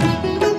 Thank you.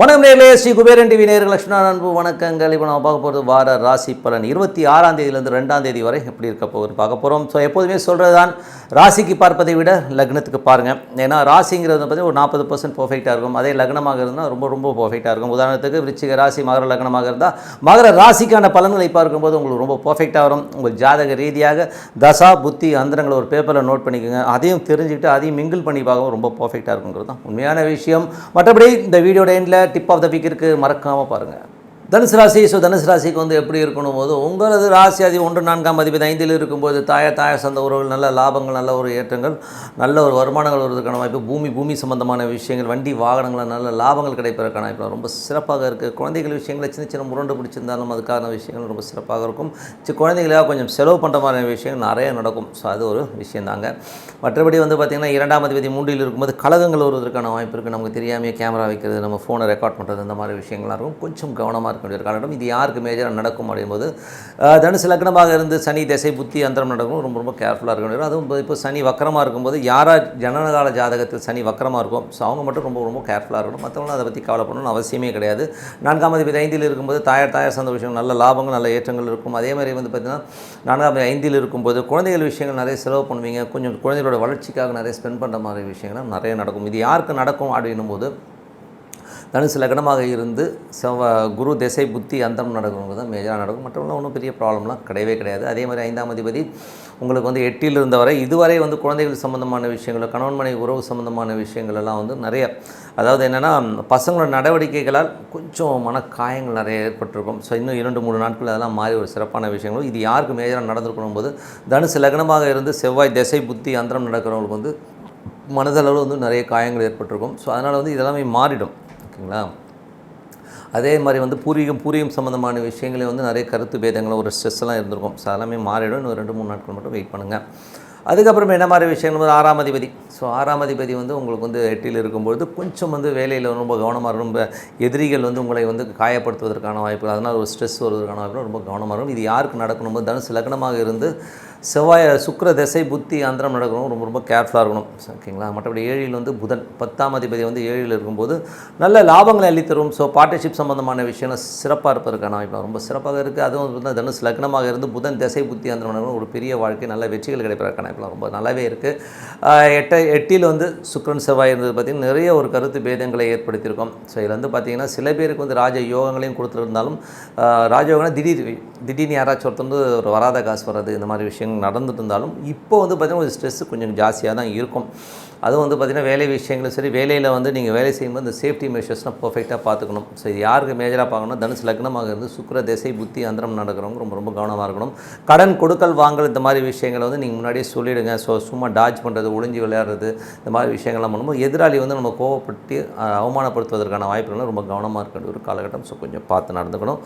வணக்கம் நேர்களே Sri Kuberan TV நேர்கள் லட்சுமணா அன்பு வணக்கங்கள். இப்போ நம்ம பார்க்க போகிறது வார ராசி பலன். இருபத்தி ஆறாம் தேதியிலேருந்து ரெண்டாம் தேதி வரை எப்படி இருக்க போகுது பார்க்க போகிறோம் ஸோ எப்போதுமே சொல்கிறது தான் ராசிக்கு பார்ப்பதை விட லக்னத்துக்கு பாருங்கள் ஏன்னா ராசிங்கிறது பார்த்தீங்கன்னா ஒரு நாற்பது பர்சன்ட் பர்ஃபெக்டாக இருக்கும். அதே லக்னமாக இருந்தால் ரொம்ப ரொம்ப பர்ஃபெக்டாக இருக்கும். உதாரணத்துக்கு விருச்சிக ராசி மகர லக்னமாக இருந்தால் மகர ராசிக்கான பலன்களை பார்க்கும்போது உங்களுக்கு ரொம்ப பர்ஃபெக்டாக வரும். உங்கள் ஜாதக ரீதியாக தசா புத்தி அந்தரங்களை ஒரு பேப்பரில் நோட் பண்ணிக்கோங்க. அதையும் தெரிஞ்சுக்கிட்டு அதையும் மிங்கிள் பண்ணி பார்க்கவும் ரொம்ப பர்ஃபெக்டாக இருக்குங்கிறது தான் உண்மையான விஷயம். மற்றபடி இந்த வீடியோட எண்டில் டிப் ஆஃப் த வீக் இருக்குது மறக்காமல் பாருங்கள் தனுசு ராசி ஸோ தனுசு ராசிக்கு வந்து எப்படி இருக்கணும் போது உங்களது ராசி அது ஒன்று நான்காம் அதிபதி ஐந்தில் இருக்கும்போது தாய தாய சந்த உறவுகள் நல்ல லாபங்கள் நல்ல ஒரு ஏற்றங்கள் நல்ல ஒரு வருமானங்கள் வருவதற்கான வாய்ப்பு பூமி பூமி சம்பந்தமான விஷயங்கள் வண்டி வாகனங்கள் நல்ல லாபங்கள் கிடைப்பதற்கான வாய்ப்பு ரொம்ப சிறப்பாக இருக்குது குழந்தைகள் விஷயங்களை சின்ன சின்ன முரண்டு பிடிச்சிருந்தாலும் அதுக்கான விஷயங்கள் ரொம்ப சிறப்பாக இருக்கும். சி குழந்தைகளாக கொஞ்சம் செலவு பண்ணுற மாதிரி விஷயங்கள் நிறைய நடக்கும். ஸோ அது ஒரு விஷயம் தாங்க. மற்றபடி வந்து பார்த்திங்கன்னா இரண்டாம் அதிபதி மூன்றில் இருக்கும்போது கழகங்கள் வருவதற்கான வாய்ப்பு இருக்குது நமக்கு தெரியாமல் கேமரா வைக்கிறது நம்ம ஃபோனை ரெக்கார்ட் பண்ணுறது இந்த மாதிரி விஷயங்கள்லாம் இருக்கும். கொஞ்சம் கவனமாக இருக்க வேண்டிய காலகட்டம் இது யாருக்கு மேஜராக நடக்கும் அப்படிங்கும்போது தனுசு லக்னமாக இருந்து சனி திசை புத்தி அந்தரம் நடக்கும் ரொம்ப ரொம்ப கேர்ஃபுல்லாக இருக்க வேண்டியது அதுவும் இப்போ சனி வக்கரமாக இருக்கும்போது யாராக ஜனனகால ஜாதகத்தில் சனி வக்கரமாக இருக்கும் ஸோ அவங்க மட்டும் ரொம்ப ரொம்ப கேர்ஃபுல்லாக இருக்கணும். மற்றவங்களும் அதை பற்றி கவலைப்படணும்னு அவசியமே கிடையாது. நான்காம் அதிபதி ஐந்தில் இருக்கும்போது தாயார் தாயார் சந்த விஷயம் நல்ல லாபங்கள் நல்ல ஏற்றங்கள் இருக்கும். அதே மாதிரி வந்து பார்த்திங்கன்னா நான்காம் அதிபதி ஐந்தில் இருக்கும்போது குழந்தைகள் விஷயங்கள் நிறைய செலவு பண்ணுவீங்க. கொஞ்சம் குழந்தைகளோட வளர்ச்சிக்காக நிறைய ஸ்பெண்ட் பண்ணுற மாதிரி விஷயங்கள் நிறைய நடக்கும். இது யாருக்கு நடக்கும் அப்படின்னும் போது தனுசு லக்னமாக இருந்து செவ்வ குரு திசை புத்தி அந்தம் நடக்கிறவங்க தான் மேஜராக நடக்கும். மற்றவங்களும் ஒன்றும் பெரிய ப்ராப்ளம்லாம் கிடையவே கிடையாது. அதே மாதிரி ஐந்தாம் அதிபதி உங்களுக்கு வந்து எட்டில் இருந்தவரை இதுவரை வந்து குழந்தைகள் சம்மந்தமான விஷயங்கள் கணவன் மனைவி உறவு சம்மந்தமான விஷயங்கள் எல்லாம் வந்து நிறைய அதாவது என்னென்னா பசங்களோட நடவடிக்கைகளால் கொஞ்சம் மனக்காயங்கள் நிறைய ஏற்பட்டிருக்கும். ஸோ இன்னும் இரண்டு மூணு நாட்கள் அதெல்லாம் மாறி ஒரு சிறப்பான விஷயங்களும் இது யாருக்கு மேஜராக நடந்திருக்கணும் போது தனுசு லக்னமாக இருந்து செவ்வாய் திசை புத்தி அந்தரம் நடக்கிறவங்களுக்கு வந்து மனதளவில் வந்து நிறைய காயங்கள் ஏற்பட்டிருக்கும். ஸோ அதனால் வந்து இதெல்லாமே மாறிடும். ஓகேங்களா அதே மாதிரி வந்து பூர்வீகம் பூர்வீகம் சம்மந்தமான விஷயங்களே வந்து நிறைய கருத்து பேதங்களும் ஒரு ஸ்ட்ரெஸ்லாம் இருந்திருக்கும். ஸோ எல்லாமே மாறிடும். இன்னும் ரெண்டு மூணு நாட்கள் மட்டும் வெயிட் பண்ணுங்கள் அதுக்கப்புறம் என்ன மாதிரி விஷயங்கள்? வந்து ஆறாம் அதிபதி. ஸோ ஆறாம் அதிபதி வந்து உங்களுக்கு வந்து எட்டியில் இருக்கும்பொழுது கொஞ்சம் வந்து வேலையில் ரொம்ப கவனமாக ரொம்ப எதிரிகள் வந்து உங்களை வந்து காயப்படுத்துவதற்கான வாய்ப்புகள் அதனால் ஒரு ஸ்ட்ரெஸ் வருவதற்கான வாய்ப்பு ரொம்ப கவனமாக இருக்கும். இது யாருக்கு நடக்கணும் போது தனுசு லக்னமாக இருந்து செவ்வாய் சுக்கர திசை புத்தி ஆந்திரம் நடக்கணும். ரொம்ப ரொம்ப கேர்ஃபுல்லாக இருக்கணும். ஓகேங்களா மற்றபடி ஏழில் வந்து புதன். பத்தாம் அதிபதி வந்து ஏழில் இருக்கும்போது நல்ல லாபங்களை அள்ளித்தரும். ஸோ பார்ட்னர்ஷிப் சம்பந்தமான விஷயம் சிறப்பாக இருப்பதற்கான வாய்ப்பு ரொம்ப சிறப்பாக இருக்குது அதுவும் வந்து தனுஷ் லக்னமாக இருந்து புதன் திசை புத்தி ஆந்திரம் நடக்கணும். ஒரு பெரிய வாழ்க்கை நல்ல வெற்றிகள் கிடைப்பதற்கான வாய்ப்பு ரொம்ப நல்லாவே இருக்குது எட்ட எட்டில் வந்து சுக்கரன் செவ்வாய் இருந்தது பார்த்திங்கன்னா நிறைய ஒரு கருத்து பேதங்களை ஏற்படுத்தியிருக்கோம். ஸோ இதில் வந்து பார்த்திங்கன்னா சில பேருக்கு வந்து ராஜ யோகங்களையும் கொடுத்துருந்தாலும் ராஜயோகம்னா திடீர் திடீர்னு யாராச்சும் ஒருத்தர் வந்து ஒரு வராத காசு வர்றது இந்த மாதிரி விஷயங்கள் நடந்துட்டு இருந்தாலும் இப்போ வந்து பார்த்திங்கன்னா ஒரு ஸ்ட்ரெஸ் கொஞ்சம் ஜாஸ்தியாக தான் இருக்கும். அதுவும் வந்து பார்த்திங்கன்னா வேலை விஷயங்களும் சரி வேலையில் வந்து நீங்கள் வேலை செய்யும்போது இந்த சேஃப்டி மெஷர்ஸ்லாம் பர்ஃபெக்டாக பார்த்துக்கணும். ஸோ இது யாருக்கு மேஜராக பார்க்கணும் தனுசு லக்னமாக இருந்து சுக்கிர திசை புத்தி அந்தரம் நடக்கிறவங்க ரொம்ப ரொம்ப கவனமாக இருக்கணும். கடன் கொடுக்கல் வாங்கல் இந்த மாதிரி விஷயங்களை வந்து நீங்கள் முன்னாடியே சொல்லிவிடுங்க ஸோ சும்மா டாஜ் பண்ணுறது ஒளிஞ்சு விளையாடுறது இந்த மாதிரி விஷயங்கள்லாம் பண்ணும்போது எதிராளி வந்து நம்ம கோவப்பட்டு அவமானப்படுத்துவதற்கான வாய்ப்புகள் ரொம்ப கவனமாக இருக்க வேண்டிய ஒரு காலகட்டம். ஸோ கொஞ்சம் பார்த்து நடந்துக்கணும்.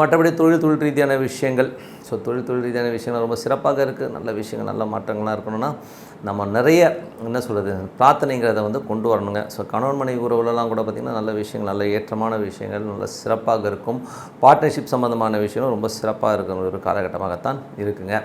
மற்றபடி தொழில் தொழில் ரீதியான விஷயங்கள். ஸோ தொழில் தொழில் ரீதியான விஷயங்கள் ரொம்ப சிறப்பாக இருக்குது நல்ல விஷயங்கள் நல்ல மாற்றங்கள்லாம் இருக்கணும்னா நம்ம நிறைய என்ன சொல்கிறது பிரார்த்தனைங்கிறத வந்து கொண்டு வரணுங்க. ஸோ கணவன் மனைவி உறவுலலாம் கூட பார்த்திங்கன்னா நல்ல விஷயங்கள் நல்ல ஏற்றமான விஷயங்கள் நல்ல சிறப்பாக இருக்கும். பார்ட்னர்ஷிப் சம்மந்தமான விஷயம் ரொம்ப சிறப்பாக இருக்கிற ஒரு காலகட்டமாகத்தான் இருக்குங்க.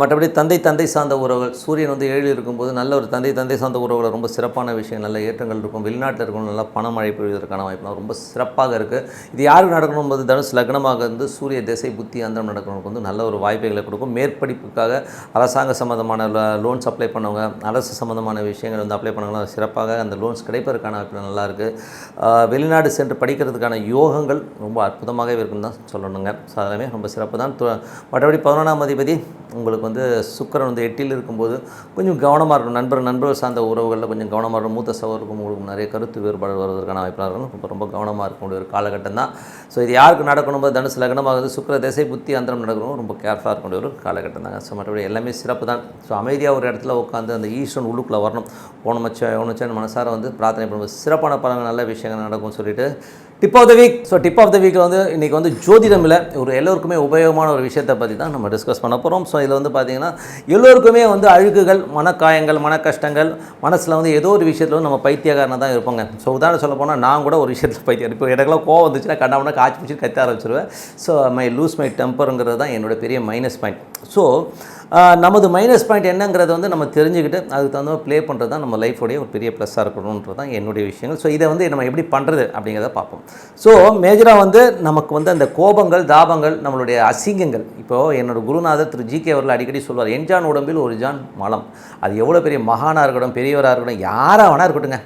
மற்றபடி தந்தை தந்தை சார்ந்த உறவுகள். சூரியன் வந்து ஏழில் இருக்கும்போது நல்ல ஒரு தந்தை தந்தை சார்ந்த உறவுகள் ரொம்ப சிறப்பான விஷயம். நல்ல ஏற்றங்கள் இருக்கும். வெளிநாட்டில் இருக்கணும் நல்லா பணம் மழை பெய்வதற்கான வாய்ப்புலாம் ரொம்ப சிறப்பாக இருக்குது இது யாருக்கு நடக்கணும் போது தனுஷ் லக்னமாக இருந்து சூரிய திசை புத்தி அந்தம் நடக்கிறவங்களுக்கு வந்து நல்ல ஒரு வாய்ப்புகளை கொடுக்கும். மேற்படிப்புக்காக அரசாங்க சம்மந்தமான லோன்ஸ் அப்ளை பண்ணவங்க அரசு சம்மந்தமான விஷயங்கள் வந்து அப்ளை பண்ணவங்க சிறப்பாக அந்த லோன்ஸ் கிடைப்பதற்கான வாய்ப்பு நல்லாயிருக்கு வெளிநாடு சென்று படிக்கிறதுக்கான யோகங்கள் ரொம்ப அற்புதமாகவே இருக்குன்னு தான் சொல்லணுங்க. ஸோ அதெல்லாமே ரொம்ப சிறப்பு தான். மற்றபடி பதினொன்றாம் அதிபதி உங்களுக்கு வந்து சுக்கிரன் வந்து எட்டில் இருக்கும்போது கொஞ்சம் கவனமாக இருக்கும் நண்பர் நண்பர்கள் சார்ந்த உறவுகளில் கொஞ்சம் கவனமாக இருக்கணும். மூத்த சகோதரருக்கும் உங்களுக்கு நிறைய கருத்து வேறுபாடு வருவதற்கான வாய்ப்பாக இருக்கும் ரொம்ப ரொம்ப கவனமாக இருக்கக்கூடிய ஒரு காலகட்டம் தான். ஸோ இது யாருக்கு நடக்கணும் போது தனுசு லக்னமாக வந்து சுக்கர திசை புத்தி அந்தரம் நடக்கணும் ரொம்ப கேர்ஃபுல்லாக இருக்கக்கூடிய ஒரு காலகட்டம் தாங்க. ஸோ மற்றபடி எல்லாமே சிறப்பு தான். ஸோ அமைதியாக ஒரு இடத்துல உட்காந்து அந்த ஈஸ்வரன் உள்ளுக்குள்ளே வரணும். போன மச்ச மனசார வந்து பிரார்த்தனை பண்ணும்போது சிறப்பான பலங்கள் நல்ல விஷயங்கள் நடக்கும்னு சொல்லிட்டு tip of the week so tip of the வீக்கில் வந்து இன்றைக்கி வந்து ஜோதிடமில் ஒரு எல்லோருக்குமே உபயோகமான ஒரு விஷயத்தை பற்றி தான் நம்ம டிஸ்கஸ் பண்ண போகிறோம் ஸோ இதில் வந்து பார்த்திங்கன்னா எல்லோருக்குமே வந்து அழுக்குகள் மனக்காயங்கள் மன கஷ்டங்கள் மனசில் வந்து ஏதோ ஒரு விஷயத்தில் வந்து நம்ம பைத்தியக்காரனாக தான் இருப்போங்க. ஸோ உதாரணம் சொல்ல போனால் நான் கூட ஒரு விஷயத்தில் பைத்தியம். இப்போ எனக்குலாம் கோவம் வந்துச்சுன்னா கண்ணாமனா காய்ச்சி பிடிச்சி கத்த ஆரம்பிச்சிருவேன். ஸோ மை லூஸ் மை டெம்பருங்கிறது தான் என்னோட பெரிய மைனஸ் பாயிண்ட் ஸோ நமது மைனஸ் பாயிண்ட் என்னங்கிறத வந்து நம்ம தெரிஞ்சுக்கிட்டு அதுக்கு தகுந்த ப்ளே பண்ணுறது தான் நம்ம லைஃபோடைய ஒரு பெரிய ப்ளஸ்ஸாக இருக்கணுன்றது தான் என்னுடைய விஷயங்கள். ஸோ இதை வந்து நம்ம எப்படி பண்ணுறது அப்படிங்கிறத பார்ப்போம். ஸோ மேஜராக வந்து நமக்கு வந்து அந்த கோபங்கள் தாபங்கள் நம்மளுடைய அசிங்கங்கள். இப்போது என்னோடய குருநாதர் திரு ஜி கே அவர்கள் அடிக்கடி சொல்வார் என்ஜான் உடம்பில் ஒரு ஜான் மலம். அது எவ்வளோ பெரிய மகானாக இருக்கட்டும் பெரியவராக இருக்கட்டும் யாராக வேணா இருக்கட்டுங்க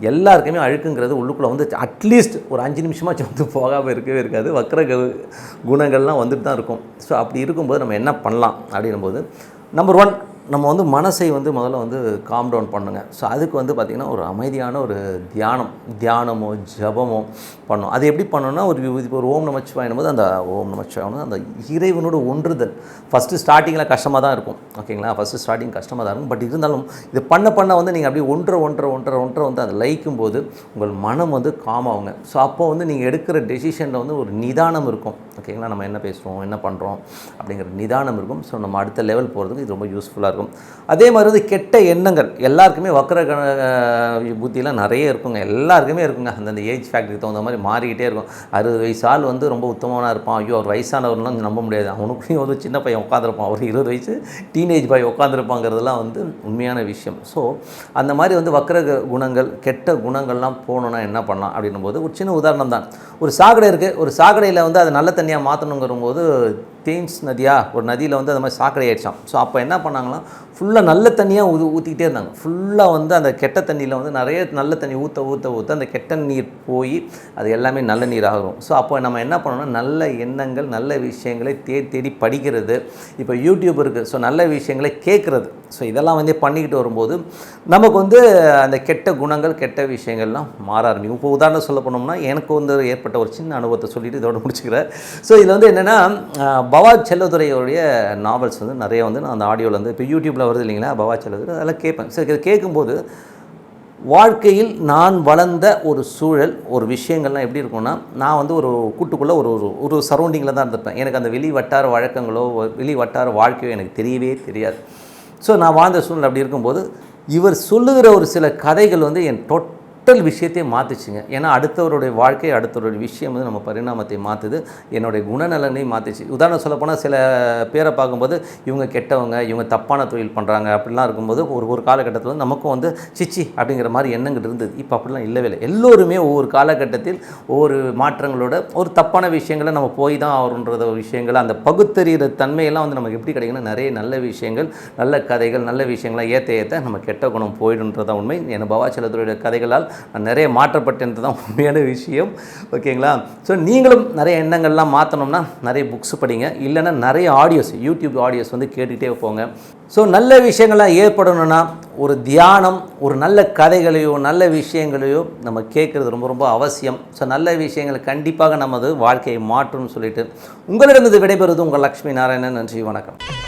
எல்லாருக்குமே அழுக்குங்கிறது உள்ளுக்குள்ளே வந்து அட்லீஸ்ட் ஒரு அஞ்சு நிமிஷமாச்சும் வந்து போகாமல் இருக்கவே இருக்காது. வக்கர கு- குணங்கள்லாம் வந்துட்டு தான் இருக்கும். ஸோ அப்படி இருக்கும்போது நம்ம என்ன பண்ணலாம் அப்படின்னும்போது நம்பர் ஒன் நம்ம வந்து மனசை வந்து முதல்ல வந்து காம் டவுன் பண்ணுங்க. ஸோ அதுக்கு வந்து பார்த்திங்கன்னா ஒரு அமைதியான ஒரு தியானம் தியானமோ ஜபமோ பண்ணணும் அது எப்படி பண்ணணும்னா ஒரு இப்போ ஒரு ஓம் நமச்சிவாயினும் போது அந்த ஓம் நமச்சிவாயினும் அந்த இறைவனோட ஒன்றுதல். ஃபஸ்ட்டு ஸ்டார்டிங்கில் கஷ்டமாக தான் இருக்கும். ஓகேங்களா ஃபஸ்ட்டு ஸ்டார்டிங் கஷ்டமாக தான் இருக்கும். பட் இருந்தாலும் இது பண்ண பண்ண வந்து நீங்கள் அப்படியே ஒன்றரை ஒன்றரை ஒன்றரை ஒன்றரை வந்து அதை லயிக்கும் போது உங்கள் மனம் வந்து காம் ஆகுங்க. ஸோ அப்போ வந்து நீங்கள் எடுக்கிற டெசிஷனில் வந்து ஒரு நிதானம் இருக்கும். ஓகேங்களா நம்ம என்ன பேசுகிறோம் என்ன பண்ணுறோம் அப்படிங்கிற நிதானம் இருக்கும். ஸோ நம்ம அடுத்த லெவல் போகிறதுக்கு இது ரொம்ப யூஸ்ஃபுல்லாக இருக்கும். அதே மாதிரி வந்து கெட்ட எண்ணங்கள். எல்லாருக்குமே வக்கர புத்தியெலாம் நிறைய இருக்குங்க. எல்லாருக்குமே இருக்குங்க. அந்தந்த ஏஜ் ஃபேக்டருக்கு தகுந்த மாதிரி மாறிக்கிட்டே இருக்கும். அறுபது வயசு ஆள் வந்து ரொம்ப உத்தமனாக இருப்பான். ஐயோ அவர் வயசானவர்லாம் நம்ப முடியாது. அவனுக்கும் ஒரு சின்ன பையன் உட்காந்துருப்பான் ஒரு இருபது வயசு டீனேஜ் பாய் உட்காந்துருப்பாங்கிறதுலாம் வந்து உண்மையான விஷயம். ஸோ அந்த மாதிரி வந்து வக்கர குணங்கள் கெட்ட குணங்கள்லாம் போகணுன்னா என்ன பண்ணலாம் அப்படின்னும் போது ஒரு சின்ன உதாரணம் தான் ஒரு சாக்கடை இருக்குது ஒரு சாக்கடையில் வந்து அதை நல்ல தண்ணியாக மாற்றணுங்கிற போது தேம்ஸ் நதியா? ஒரு நதியில் வந்து அந்த மாதிரி சாக்கடை ஆயிடுச்சான் ஸோ அப்போ என்ன பண்ணாங்களாம்? ஃபுல்லாக நல்ல தண்ணியாக ஊ ஊற்றிக்கிட்டே இருந்தாங்க. ஃபுல்லாக வந்து அந்த கெட்ட தண்ணியில் வந்து நிறைய நல்ல தண்ணி ஊற்ற ஊற்ற ஊற்ற அந்த கெட்ட நீர் போய் அது எல்லாமே நல்ல நீர் ஆகும் ஸோ அப்போ நம்ம என்ன பண்ணணும்னா நல்ல எண்ணங்கள் நல்ல விஷயங்களை தேடி தேடி படிக்கிறது. இப்போ யூடியூப் இருக்குது ஸோ நல்ல விஷயங்களை கேட்குறது. ஸோ இதெல்லாம் வந்து பண்ணிக்கிட்டு வரும்போது நமக்கு வந்து அந்த கெட்ட குணங்கள் கெட்ட விஷயங்கள்லாம் மாற ஆரம்பிக்கும். இப்போ உதாரணம் சொல்ல போனோம்னா எனக்கு வந்து ஏற்பட்ட ஒரு சின்ன அனுபவத்தை சொல்லிட்டு இதோட முடிச்சுக்கிறேன். ஸோ இதில் வந்து என்னென்னா பவா செல்லதுரையோடைய நாவல்ஸ் வந்து நிறைய வந்து நான் அந்த ஆடியோவில் வந்து இப்போ யூடியூப்பில் வருது இல்லைங்களா? பவா அதெல்லாம் கேட்பேன். சரி இதை கேட்கும்போது வாழ்க்கையில் நான் வளர்ந்த ஒரு சூழல் ஒரு விஷயங்கள்லாம் எப்படி இருக்கும்னா நான் வந்து ஒரு கூட்டுக்குள்ளே ஒரு ஒரு ஒரு சரௌண்டிங்கில் தான் இருந்திருப்பேன். எனக்கு அந்த வெளி வட்டார வழக்கங்களோ வெளி வட்டார வாழ்க்கையோ எனக்கு தெரியவே தெரியாது. ஸோ நான் வாழ்ந்த சூழ்நிலை அப்படி இருக்கும்போது இவர் சொல்லுகிற ஒரு சில கதைகள் வந்து என் டோட்டல் விஷயத்தையே மாற்றிச்சுங்க ஏன்னா அடுத்தவருடைய வாழ்க்கை அடுத்தவருடைய விஷயம் வந்து நம்ம பரிணாமத்தை மாற்றுது என்னுடைய குணநலனை மாற்றுச்சு உதாரணம் சொல்லப்போனால் சில பேரை பார்க்கும்போது இவங்க கெட்டவங்க இவங்க தப்பான தொழில் பண்ணுறாங்க அப்படிலாம் இருக்கும்போது ஒரு ஒரு காலகட்டத்தில் வந்து நமக்கும் வந்து சிச்சி அப்படிங்கிற மாதிரி எண்ணங்கள் இருந்தது. இப்போ அப்படிலாம் இல்லவே இல்லை. எல்லோருமே ஒவ்வொரு காலகட்டத்தில் ஒவ்வொரு மாற்றங்களோட ஒரு தப்பான விஷயங்களை நம்ம போய் தான் ஆகணுன்றத விஷயங்களை விஷயங்கள் அந்த பகுத்தறிகிற தன்மையெல்லாம் வந்து நமக்கு எப்படி கிடைக்குன்னா நிறைய நல்ல விஷயங்கள் நல்ல கதைகள் நல்ல விஷயங்களாக ஏற்ற ஏற்ற நம்ம கெட்ட குணம் போயிடுன்றதான் உண்மை. என் பவாச்சலத்துடைய கதைகளால் நான் நிறைய மாற்றப்பட்டேன் தான் உண்மையான விஷயம். ஓகேங்களா? ஸோ நீங்களும் நிறைய எண்ணங்கள்லாம் மாற்றணும்னா நிறைய புக்ஸ் படிங்க. இல்லைன்னா நிறைய ஆடியோஸ் யூடியூப் ஆடியோஸ் வந்து கேட்டுகிட்டே போங்க. ஸோ நல்ல விஷயங்கள்லாம் ஏற்படணும்னா ஒரு தியானம் ஒரு நல்ல கதைகளையோ நல்ல விஷயங்களையோ நம்ம கேட்குறது ரொம்ப ரொம்ப அவசியம். ஸோ நல்ல விஷயங்களை கண்டிப்பாக நமது வாழ்க்கையை மாற்றும்னு சொல்லிட்டு உங்களிடமிருந்து விடைபெறுவது உங்கள் லக்ஷ்மி நாராயணன். நன்றி வணக்கம்.